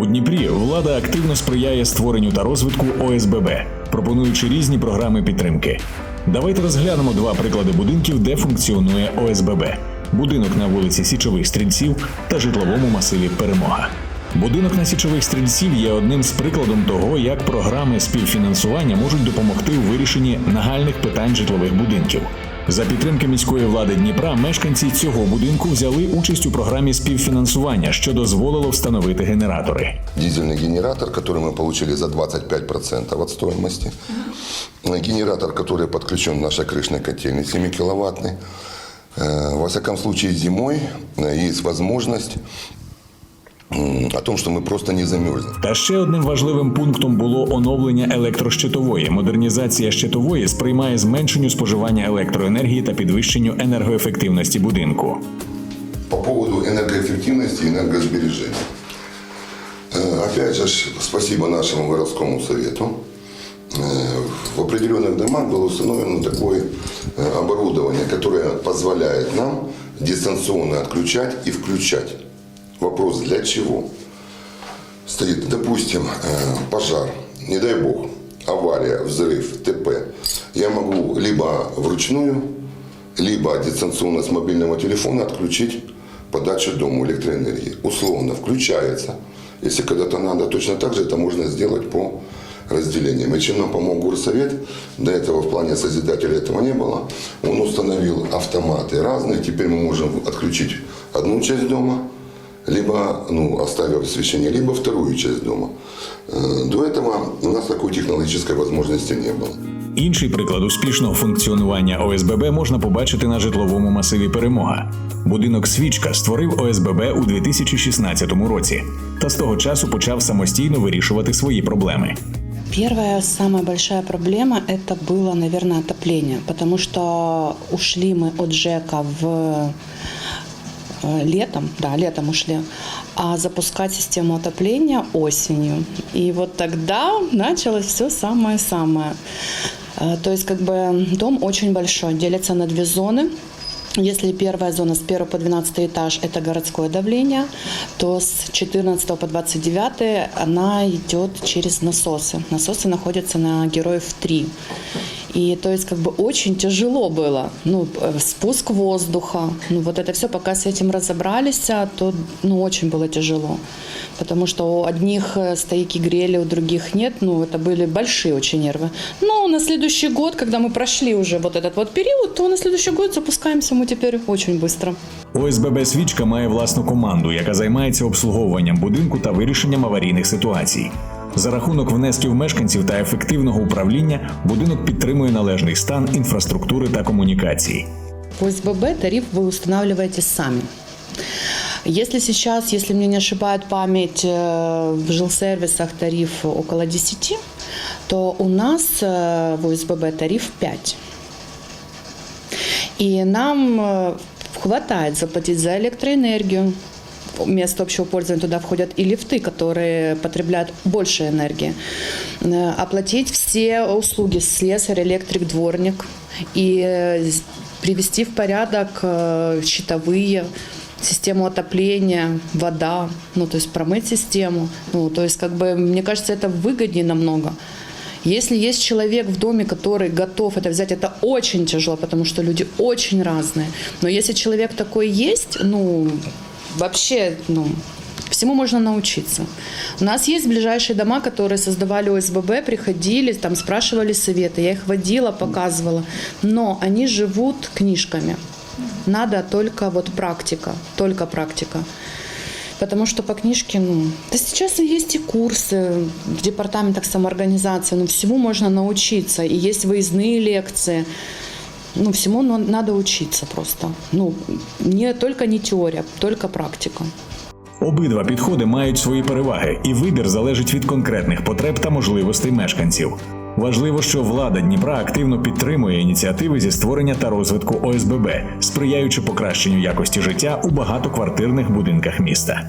У Дніпрі влада активно сприяє створенню та розвитку ОСББ, пропонуючи різні програми підтримки. Давайте розглянемо два приклади будинків, де функціонує ОСББ: будинок на вулиці Січових Стрільців та житловому масиві Перемога. Будинок на січових стрільців є одним з прикладом того, як програми співфінансування можуть допомогти у вирішенні нагальних питань житлових будинків. За підтримки міської влади Дніпра мешканці цього будинку взяли участь у програмі співфінансування, що дозволило встановити генератори. дизельный генератор, который мы получили за 25% от стоимости. Генератор, который подключен к нашей крышной котельной 7 киловаттный. Э, Во всяком случае, зимой э, есть возможность м, о том, что мы просто не замерзнем. Та ще одним важливим пунктом було оновлення електрощитової. Модернізація щитової сприймає зменшенню споживання електроенергії та підвищенню енергоефективності будинку. По поводу энергоэффективности и энергосбережения. Э, Опять же, ж, спасибо нашему городскому совету. Э, В определенных домах было установлено такое э, оборудование, которое позволяет нам дистанционно отключать и включать. Вопрос для чего? Стоит, допустим, э, пожар, не дай бог, авария, взрыв, ТП. Я могу либо вручную, либо дистанционно с мобильного телефона отключить подачу дому электроэнергии. Условно включается. Если когда-то надо, точно так же это можно сделать по разделениям. И чем нам помог горсовет, до этого в плане созидателя этого не было, он установил автоматы разные. Теперь мы можем отключить одну часть дома, либо, ну, оставив освещение, либо вторую часть дома. Э, До этого у нас такой технологической возможности не было. Інший приклад успішного функціонування ОСББ можна побачити на житловому масиві Перемога. Будинок Свічка створив ОСББ у 2016 році та з того часу почав самостійно вирішувати свої проблеми. Первая самая большая проблема это было, наверное, отопление, потому что ушли мы от ЖЭКа в э, летом, да, летом ушли, а запускать систему отопления осенью. И вот тогда началось все самое-самое. Э, То есть как бы дом очень большой, делится на две зоны. Если первая зона с 1 по 12 этаж – это городское давление, то с 14 по 29 она идет через насосы. Насосы находятся на героев 3. И то есть как бы очень тяжело было. Ну, э, спуск воздуха. Ну, вот это все, пока с этим разобрались, а, то ну, очень было тяжело. Потому что у одних э, стояки грели, у других нет. Ну, это были большие очень нервы. Но на следующий год, когда мы прошли уже вот этот вот период, то на следующий год запускаемся мы теперь очень быстро. ОСББ Свічка має власну команду, яка займається обслуговуванням будинку та вирішенням аварійних ситуацій. За рахунок внесків мешканців та ефективного управління будинок підтримує належний стан інфраструктури та комунікацій. По СББ тариф вы устанавливаете сами. Если сейчас, если мне не ошибает память, э, в жилсервисах тариф около 10, то у нас э, в ОСББ тариф 5. И нам э, хватает заплатить за электроэнергию. Место общего пользования туда входят и лифты, которые потребляют больше энергии. Э, Оплатить все услуги слесарь, электрик, дворник. И э, привести в порядок э, щитовые, систему отопления, вода, ну, то есть промыть систему. Ну, то есть, как бы, мне кажется, это выгоднее намного. Если есть человек в доме, который готов это взять, это очень тяжело, потому что люди очень разные. Но если человек такой есть, ну, вообще, ну, всему можно научиться. У нас есть ближайшие дома, которые создавали ОСББ, приходили, там спрашивали советы, я их водила, показывала. Но они живут книжками. Надо только вот практика, только практика. Потому что по книжке, ну, да сейчас и есть и курсы в департаментах самоорганизации, ну, всему можно научиться. И есть выездные лекции. Ну, всему надо учиться просто. Ну, не только не теория, только практика. Обидва підходи мають свої переваги, і вибір залежить від конкретних потреб та можливостей мешканців. Важливо, що влада Дніпра активно підтримує ініціативи зі створення та розвитку ОСББ, сприяючи покращенню якості життя у багатоквартирних будинках міста.